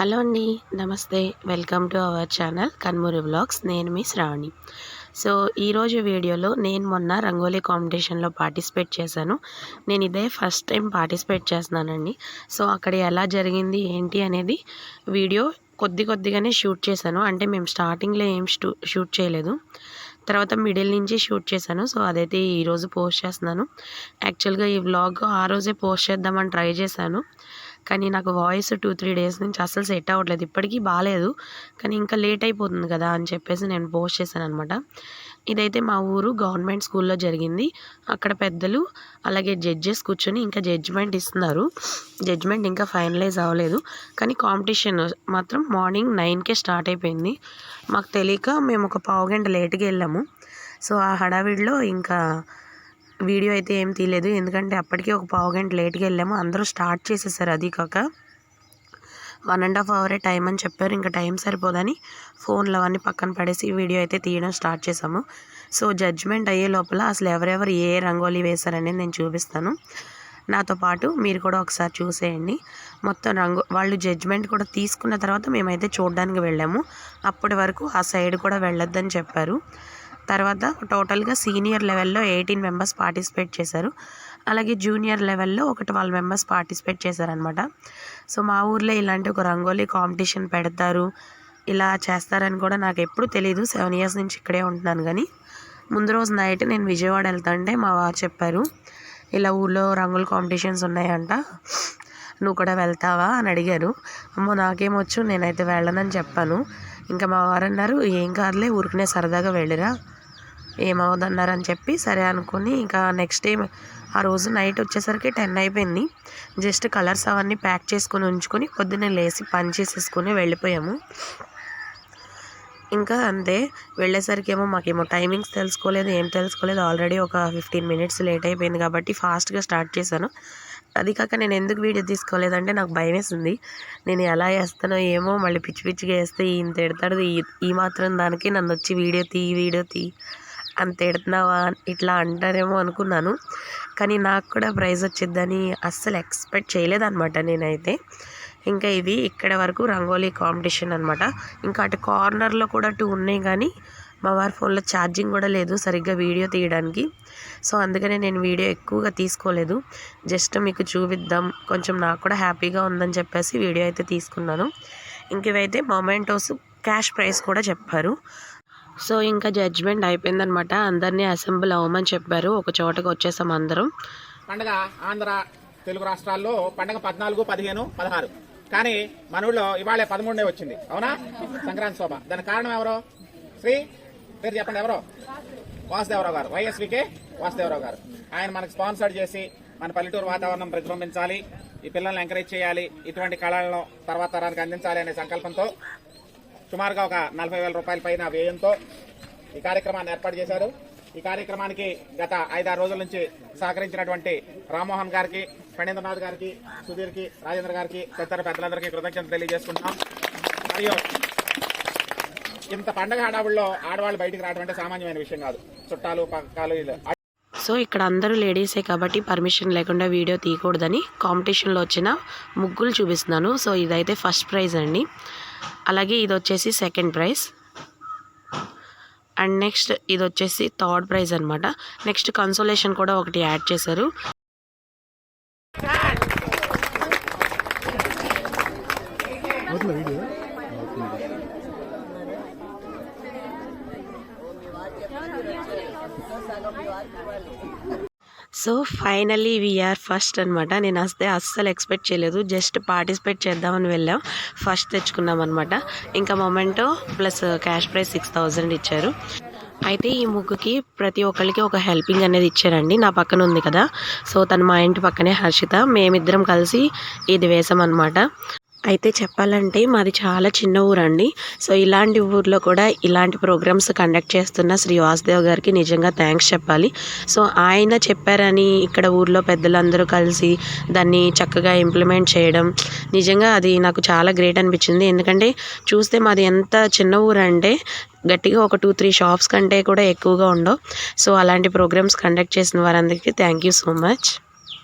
Hello అండి నమస్తే. Welcome to our channel Kanmuri vlogs. నేను మీ శ్రావణి. సో ఈరోజు వీడియోలో నేను మొన్న రంగోలీ కాంపిటీషన్లో పార్టిసిపేట్ చేశాను. నేను ఇదే ఫస్ట్ టైం పార్టిసిపేట్ చేస్తున్నానండి. సో అక్కడ ఎలా జరిగింది ఏంటి అనేది వీడియో కొద్ది కొద్దిగానే షూట్ చేశాను. అంటే మేము స్టార్టింగ్లో ఏం షూట్ చేయలేదు. తర్వాత మిడిల్ నుంచి షూట్ చేశాను. సో అదైతే ఈరోజు పోస్ట్ చేస్తున్నాను. యాక్చువల్గా ఈ వ్లాగ్ ఆ రోజే పోస్ట్ చేద్దామని ట్రై చేశాను. కానీ నాకు వాయిస్ టూ త్రీ డేస్ నుంచి అసలు సెట్ అవ్వట్లేదు. ఇప్పటికీ బాగాలేదు కానీ ఇంకా లేట్ అయిపోతుంది కదా అని చెప్పేసి నేను పోస్ట్ చేశాను అనమాట ఇదైతే మా ఊరు గవర్నమెంట్ స్కూల్లో జరిగింది. అక్కడ పెద్దలు అలాగే జడ్జెస్ కూర్చొని ఇంకా జడ్జిమెంట్ ఇస్తున్నారు. జడ్జిమెంట్ ఇంకా ఫైనలైజ్ అవ్వలేదు. కానీ కాంపిటీషన్ మాత్రం మార్నింగ్ నైన్కే స్టార్ట్ అయిపోయింది. మాకు తెలియక మేము ఒక పావు గంట లేట్గా వెళ్ళాము. సో ఆ హడావిడిలో ఇంకా వీడియో అయితే ఏం తీయలేదు. ఎందుకంటే అప్పటికే ఒక పావు గంట లేట్గా వెళ్ళాము. అందరూ స్టార్ట్ చేసేసారు అది కాక. వన్ అండ్ హాఫ్ అవరే టైం అని చెప్పారు. ఇంకా టైం సరిపోదని ఫోన్లు అవన్నీ పక్కన పడేసి వీడియో అయితే తీయడం స్టార్ట్ చేసాము సో జడ్జ్మెంట్ అయ్యే లోపల అసలు ఎవరెవరు ఏ రంగోలీ వేశారనేది నేను చూపిస్తాను. నాతో పాటు మీరు కూడా ఒకసారి చూసేయండి. మొత్తం రంగు వాళ్ళు జడ్జ్మెంట్ కూడా తీసుకున్న తర్వాత మేమైతే చూడడానికి వెళ్ళాము. అప్పటి వరకు ఆ సైడ్ కూడా వెళ్ళొద్దని చెప్పారు. తర్వాత టోటల్గా సీనియర్ లెవెల్లో ఎయిటీన్ మెంబర్స్ పార్టిసిపేట్ చేశారు. అలాగే జూనియర్ లెవెల్లో ఒక ట్వెల్వ్ మెంబర్స్ పార్టిసిపేట్ చేశారనమాట సో మా ఊర్లో ఇలాంటి ఒక రంగోలీ కాంపిటీషన్ పెడతారు ఇలా చేస్తారని కూడా నాకు ఎప్పుడు తెలియదు సెవెన్ ఇయర్స్ నుంచి ఇక్కడే ఉంటున్నాను కానీ ముందు రోజు నైట్ నేను విజయవాడ వెళ్తుంటే మా వారు చెప్పారు ఇలా ఊళ్ళో రంగుల కాంపిటీషన్స్ ఉన్నాయంట నువ్వు కూడా వెళ్తావా? అని అడిగారు. అమ్మో నాకేమొచ్చు నేనైతే వెళ్ళనని చెప్పాను. ఇంకా మా వారు అన్నారు ఏం కాదులే ఊరికనే సరదాగా వెళ్ళిరా. ఏమవుదన్నారని చెప్పి సరే అనుకుని ఇంకా నెక్స్ట్ డే ఆ రోజు నైట్ వచ్చేసరికి టెన్ అయిపోయింది. జస్ట్ కలర్స్ అవన్నీ ప్యాక్ చేసుకొని ఉంచుకొని పొద్దున్నే లేచి పని చేసేసుకొని వెళ్ళిపోయాము. ఇంకా అంతే వెళ్ళేసరికి ఏమో మాకేమో టైమింగ్స్ తెలుసుకోలేదు ఏం తెలుసుకోలేదు. ఆల్రెడీ ఒక ఫిఫ్టీన్ మినిట్స్ లేట్ అయిపోయింది కాబట్టి ఫాస్ట్గా స్టార్ట్ చేశాను. అది కాక నేను ఎందుకు వీడియో తీసుకోలేదంటే నాకు భయం వేసింది నేను ఎలా వేస్తానో ఏమో మళ్ళీ పిచ్చి పిచ్చిగా వేస్తే ఈయన తిడతాడు. ఈ మాత్రం దానికి నన్ను వచ్చి వీడియో తీ వీడియో తీ. అంత ఎడుతున్నావా ఇట్లా అంటారేమో అనుకున్నాను. కానీ నాకు కూడా ప్రైజ్ వచ్చిద్దని అస్సలు ఎక్స్పెక్ట్ చేయలేదన్నమాట నేనైతే. ఇంకా ఇవి ఇక్కడ వరకు రంగోలీ కాంపిటీషన్ అనమాట ఇంకా అటు కార్నర్లో కూడా టూ ఉన్నాయి కానీ మా వారి ఫోన్లో ఛార్జింగ్ కూడా లేదు సరిగ్గా వీడియో తీయడానికి. సో అందుకనే నేను వీడియో ఎక్కువగా తీసుకోలేదు. జస్ట్ మీకు చూపిద్దాం. కొంచెం నాకు కూడా హ్యాపీగా ఉందని చెప్పేసి వీడియో అయితే తీసుకున్నాను. ఇంక ఇవైతే మొమెంటోస్ క్యాష్ ప్రైస్ కూడా చెప్పారు. సో ఇంకా జడ్జ్మెంట్ అయిపోయిందనమాట. అందరినీ అసెంబ్ల్ అవ్వమని చెప్పారు. ఒక చోటకు వచ్చేసాం అందరం. పండగ ఆంధ్ర తెలుగు రాష్ట్రాల్లో పండగ పద్నాలుగు పదిహేను పదహారు. కానీ మన ఊళ్ళో ఇవాళ పదమూడునే వచ్చింది. అవునా? సంక్రాంతి శోభ. దాని కారణం ఎవరు? శ్రీ? పేరు చెప్పండి ఎవరో? వాసుదేవరావు గారు. వైఎస్వికే వాసుదేవరావు గారు. ఆయన మనకు స్పాన్సర్ చేసి మన పల్లెటూరు వాతావరణం ప్రతిబింబించాలి ఈ పిల్లల్ని ఎంకరేజ్ చేయాలి. ఇటువంటి కళలను తర్వాత తరానికి అందించాలి అనే సంకల్పంతో సుమారుగా ఒక నలభై వేల రూపాయల పైన వ్యయంతో ఈ కార్యక్రమాన్ని ఏర్పాటు చేశారు. ఈ కార్యక్రమానికి గత ఐదారు రోజుల నుంచి సహకరించినటువంటి రామ్మోహన్ గారికి ఫణేంద్రనాథ్ గారికి సుధీర్కి రాజేంద్ర గారికి తదితర పెద్దలందరికీ కృతజ్ఞత తెలియజేసుకుంటున్నాం. మరియు ఇంత పండగ హడావుల్లో ఆడవాళ్ళు బయటికి రావడం అంటే సామాన్యమైన విషయం కాదు. చుట్టాలు పక్కలు సో ఇక్కడ అందరూ లేడీసే కాబట్టి పర్మిషన్ లేకుండా వీడియో తీయకూడదని కాంపిటీషన్లో వచ్చిన ముగ్గులు చూపిస్తున్నాను. సో ఇదైతే ఫస్ట్ ప్రైజ్ అండి. అలాగే ఇది వచ్చేసి సెకండ్ ప్రైజ్ అండ్ నెక్స్ట్ ఇది వచ్చేసి థర్డ్ ప్రైజ్ అనమాట నెక్స్ట్ కన్సోలేషన్ కూడా ఒకటి యాడ్ చేశారు. సో ఫైనలీ వీఆర్ ఫస్ట్ అనమాట నేను వస్తే అస్సలు ఎక్స్పెక్ట్ చేయలేదు. జస్ట్ పార్టిసిపేట్ చేద్దామని వెళ్ళాం. ఫస్ట్ తెచ్చుకున్నాం అనమాట ఇంకా memento plus cash prize six thousand ఇచ్చారు. అయితే ఈ ముగ్గుకి ప్రతి ఒక్కరికి ఒక హెల్పింగ్ అనేది ఇచ్చారండి. నా పక్కన ఉంది కదా. సో తను మా ఇంటి పక్కనే హర్షిత. మేమిద్దరం కలిసి ఇది వేసామన్నమాట అయితే చెప్పాలంటే మాది చాలా చిన్న ఊరండి. సో ఇలాంటి ఊర్లో కూడా ఇలాంటి ప్రోగ్రామ్స్ కండక్ట్ చేస్తున్న శ్రీ వాసుదేవ్ గారికి నిజంగా థ్యాంక్స్ చెప్పాలి. సో ఆయన చెప్పారని ఇక్కడ ఊర్లో పెద్దలందరూ కలిసి దాన్ని చక్కగా ఇంప్లిమెంట్ చేయడం నిజంగా అది నాకు చాలా గ్రేట్ అనిపించింది. ఎందుకంటే చూస్తే మాది ఎంత చిన్న ఊరు అంటే గట్టిగా ఒక టూ త్రీ షాప్స్ కంటే కూడా ఎక్కువగా ఉండవు. సో అలాంటి ప్రోగ్రామ్స్ కండక్ట్ చేసిన వారందరికీ థ్యాంక్ యూ సో మచ్.